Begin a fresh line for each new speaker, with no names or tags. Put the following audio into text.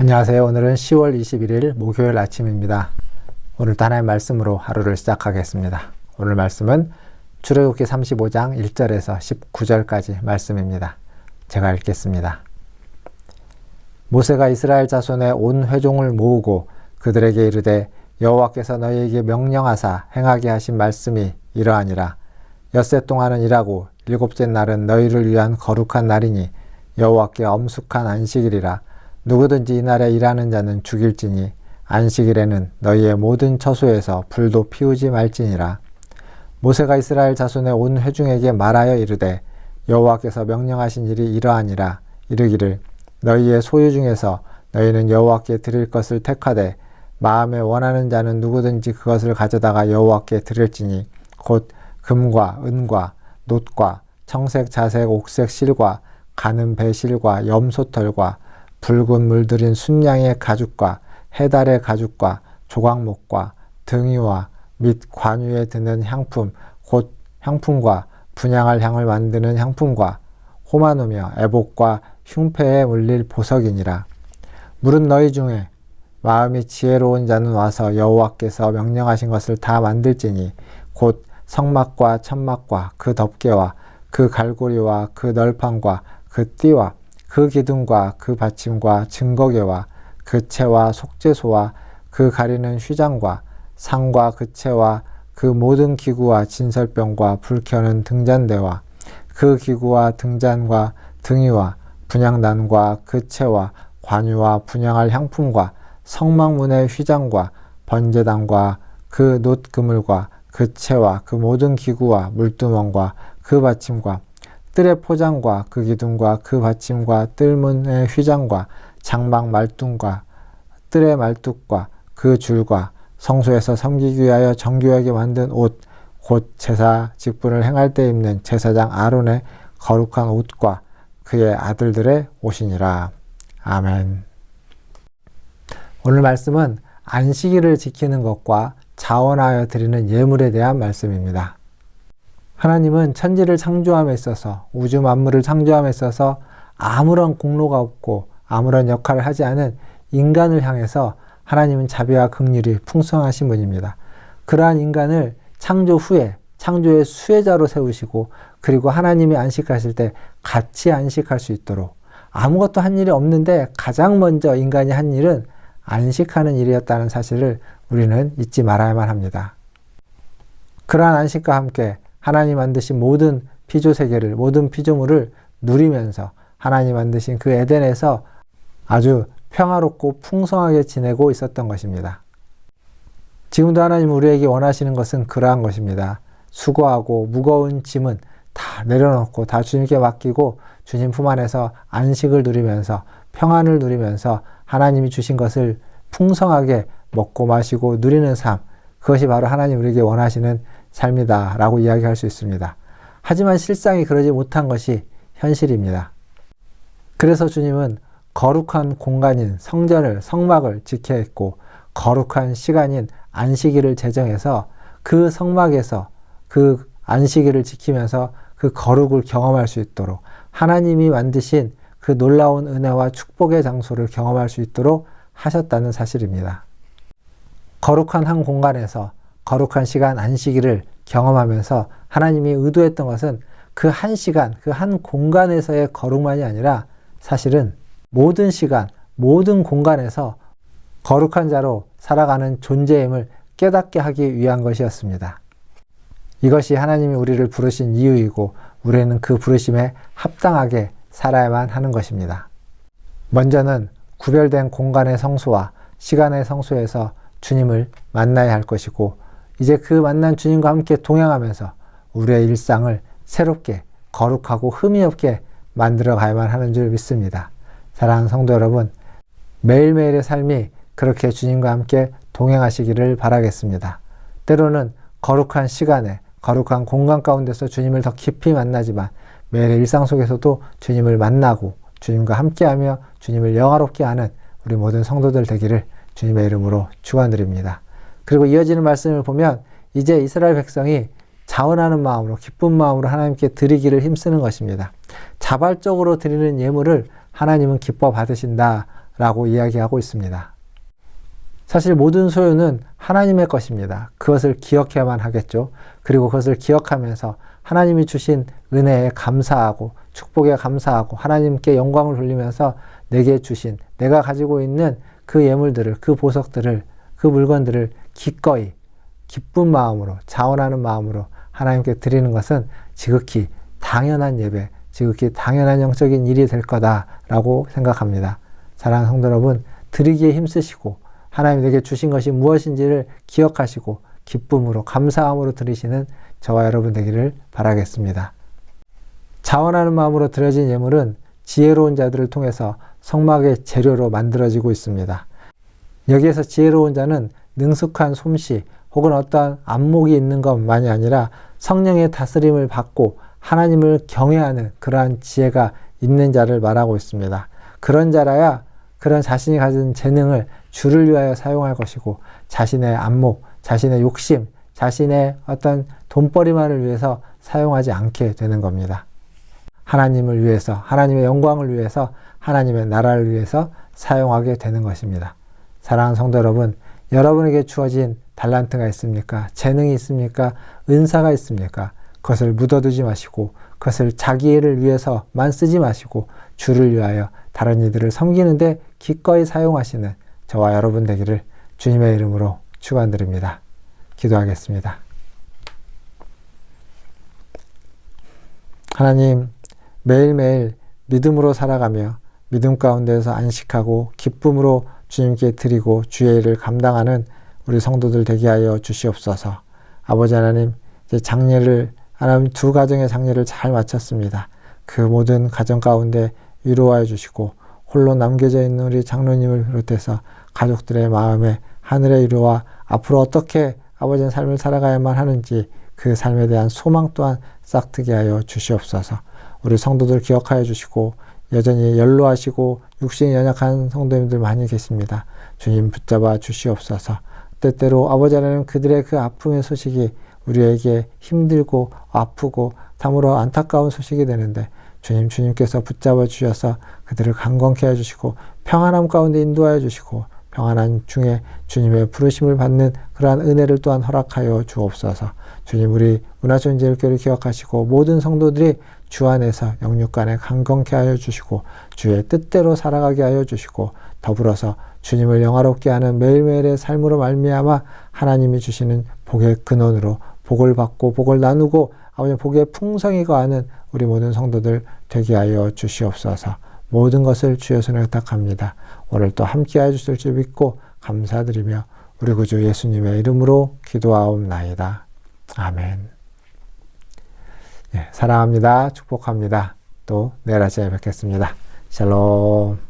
안녕하세요. 오늘은 10월 21일 목요일 아침입니다. 오늘 도 하나의 말씀으로 하루를 시작하겠습니다. 오늘 말씀은 출애굽기 35장 1절에서 19절까지 말씀입니다. 제가 읽겠습니다. 모세가 이스라엘 자손의 온 회종을 모으고 그들에게 이르되 여호와께서 너희에게 명령하사 행하게 하신 말씀이 이러하니라 엿새 동안은 일하고 일곱째 날은 너희를 위한 거룩한 날이니 여호와께 엄숙한 안식일이라 누구든지 이 날에 일하는 자는 죽일지니 안식일에는 너희의 모든 처소에서 불도 피우지 말지니라. 모세가 이스라엘 자손의 온 회중에게 말하여 이르되 여호와께서 명령하신 일이 이러하니라 이르기를 너희의 소유 중에서 너희는 여호와께 드릴 것을 택하되 마음에 원하는 자는 누구든지 그것을 가져다가 여호와께 드릴지니 곧 금과 은과 놋과 청색 자색 옥색 실과 가는 배실과 염소털과 붉은 물들인 순양의 가죽과 해달의 가죽과 조각목과 등유와 및 관유에 드는 향품 곧 향품과 분양할 향을 만드는 향품과 호마노며 애복과 흉패에 물릴 보석이니라. 물은 너희 중에 마음이 지혜로운 자는 와서 여호와께서 명령하신 것을 다 만들지니 곧 성막과 천막과 그 덮개와 그 갈고리와 그 널판과 그 띠와 그 기둥과 그 받침과 증거계와 그 채와 속죄소와 그 가리는 휘장과 상과 그 채와 그 모든 기구와 진설병과 불 켜는 등잔대와 그 기구와 등잔과 등이와 분양단과 그 채와 관유와 분양할 향품과 성막문의 휘장과 번제단과 그 놋 그물과 그 채와 그 모든 기구와 물두멍과 그 받침과 뜰의 포장과 그 기둥과 그 받침과 뜰문의 휘장과 장막 말뚝과 뜰의 말뚝과 그 줄과 성소에서 섬기기 위하여 정교하게 만든 옷, 곧 제사 직분을 행할 때 입는 제사장 아론의 거룩한 옷과 그의 아들들의 옷이니라. 아멘. 오늘 말씀은 안식일을 지키는 것과 자원하여 드리는 예물에 대한 말씀입니다. 하나님은 천지를 창조함에 있어서 우주 만물을 창조함에 있어서 아무런 공로가 없고 아무런 역할을 하지 않은 인간을 향해서 하나님은 자비와 긍휼이 풍성하신 분입니다. 그러한 인간을 창조 후에 창조의 수혜자로 세우시고 그리고 하나님이 안식하실 때 같이 안식할 수 있도록 아무것도 한 일이 없는데 가장 먼저 인간이 한 일은 안식하는 일이었다는 사실을 우리는 잊지 말아야만 합니다. 그러한 안식과 함께 하나님 만드신 모든 피조 세계를 모든 피조물을 누리면서 하나님 만드신 그 에덴에서 아주 평화롭고 풍성하게 지내고 있었던 것입니다. 지금도 하나님 우리에게 원하시는 것은 그러한 것입니다. 수고하고 무거운 짐은 다 내려놓고 다 주님께 맡기고 주님 품 안에서 안식을 누리면서 평안을 누리면서 하나님이 주신 것을 풍성하게 먹고 마시고 누리는 삶, 그것이 바로 하나님 우리에게 원하시는 삶이다 라고 이야기할 수 있습니다. 하지만 실상이 그러지 못한 것이 현실입니다. 그래서 주님은 거룩한 공간인 성전을, 성막을 지켜야 했고, 거룩한 시간인 안식일을 제정해서 그 성막에서 그 안식일을 지키면서 그 거룩을 경험할 수 있도록 하나님이 만드신 그 놀라운 은혜와 축복의 장소를 경험할 수 있도록 하셨다는 사실입니다. 거룩한 한 공간에서 거룩한 시간 안식일을 경험하면서 하나님이 의도했던 것은 그 한 시간, 그 한 공간에서의 거룩만이 아니라 사실은 모든 시간, 모든 공간에서 거룩한 자로 살아가는 존재임을 깨닫게 하기 위한 것이었습니다. 이것이 하나님이 우리를 부르신 이유이고 우리는 그 부르심에 합당하게 살아야만 하는 것입니다. 먼저는 구별된 공간의 성소와 시간의 성소에서 주님을 만나야 할 것이고 이제 그 만난 주님과 함께 동행하면서 우리의 일상을 새롭게 거룩하고 흠이 없게 만들어 가야만 하는 줄 믿습니다. 사랑하는 성도 여러분, 매일매일의 삶이 그렇게 주님과 함께 동행하시기를 바라겠습니다. 때로는 거룩한 시간에 거룩한 공간 가운데서 주님을 더 깊이 만나지만 매일의 일상 속에서도 주님을 만나고 주님과 함께하며 주님을 영화롭게 하는 우리 모든 성도들 되기를 주님의 이름으로 축원드립니다. 그리고 이어지는 말씀을 보면 이제 이스라엘 백성이 자원하는 마음으로 기쁜 마음으로 하나님께 드리기를 힘쓰는 것입니다. 자발적으로 드리는 예물을 하나님은 기뻐 받으신다라고 라고 이야기하고 있습니다. 사실 모든 소유는 하나님의 것입니다. 그것을 기억해야만 하겠죠. 그리고 그것을 기억하면서 하나님이 주신 은혜에 감사하고 축복에 감사하고 하나님께 영광을 돌리면서 내게 주신 내가 가지고 있는 그 예물들을 그 보석들을 그 물건들을 기꺼이 기쁜 마음으로 자원하는 마음으로 하나님께 드리는 것은 지극히 당연한 예배, 지극히 당연한 영적인 일이 될 거다라고 생각합니다. 사랑하는 성도 여러분, 드리기에 힘쓰시고 하나님 에게 주신 것이 무엇인지를 기억하시고 기쁨으로 감사함으로 드리시는 저와 여러분 되기를 바라겠습니다. 자원하는 마음으로 드려진 예물은 지혜로운 자들을 통해서 성막의 재료로 만들어지고 있습니다. 여기에서 지혜로운 자는 능숙한 솜씨 혹은 어떠한 안목이 있는 것만이 아니라 성령의 다스림을 받고 하나님을 경외하는 그러한 지혜가 있는 자를 말하고 있습니다. 그런 자라야 그런 자신이 가진 재능을 주를 위하여 사용할 것이고 자신의 안목, 자신의 욕심, 자신의 어떤 돈벌이만을 위해서 사용하지 않게 되는 겁니다. 하나님을 위해서, 하나님의 영광을 위해서, 하나님의 나라를 위해서 사용하게 되는 것입니다. 사랑하는 성도 여러분, 여러분에게 주어진 달란트가 있습니까? 재능이 있습니까? 은사가 있습니까? 그것을 묻어두지 마시고 그것을 자기를 위해서만 쓰지 마시고 주를 위하여 다른 이들을 섬기는데 기꺼이 사용하시는 저와 여러분 되기를 주님의 이름으로 축원드립니다. 기도하겠습니다. 하나님 매일매일 믿음으로 살아가며 믿음 가운데서 안식하고 기쁨으로 주님께 드리고 주의 일을 감당하는 우리 성도들 되게 하여 주시옵소서. 아버지 하나님 이제 장례를 하나님 두 가정의 장례를 잘 마쳤습니다. 그 모든 가정 가운데 위로하여 주시고 홀로 남겨져 있는 우리 장로님을 비롯해서 가족들의 마음에 하늘의 위로와 앞으로 어떻게 아버지의 삶을 살아가야만 하는지 그 삶에 대한 소망 또한 싹트게 하여 주시옵소서. 우리 성도들 기억하여 주시고 여전히 연로하시고 육신이 연약한 성도님들 많이 계십니다. 주님 붙잡아 주시옵소서. 때때로 아버지 하나님 그들의 그 아픔의 소식이 우리에게 힘들고 아프고 참으로 안타까운 소식이 되는데 주님 주님께서 붙잡아 주셔서 그들을 강건케 해 주시고 평안함 가운데 인도하여 주시고 평안한 중에 주님의 부르심을 받는 그러한 은혜를 또한 허락하여 주옵소서. 주님 우리 문화촌 제일교를 기억하시고 모든 성도들이 주 안에서 영육 간에 강건케 하여 주시고 주의 뜻대로 살아가게 하여 주시고 더불어서 주님을 영화롭게 하는 매일매일의 삶으로 말미암아 하나님이 주시는 복의 근원으로 복을 받고 복을 나누고 아버지 복의 풍성이 거하는 우리 모든 성도들 되게 하여 주시옵소서. 모든 것을 주의 손에 의탁합니다. 오늘 또 함께해 주실 줄 믿고 감사드리며 우리 구주 예수님의 이름으로 기도하옵나이다. 아멘. 예, 사랑합니다. 축복합니다. 또 내일 아침에 뵙겠습니다. 샬롬.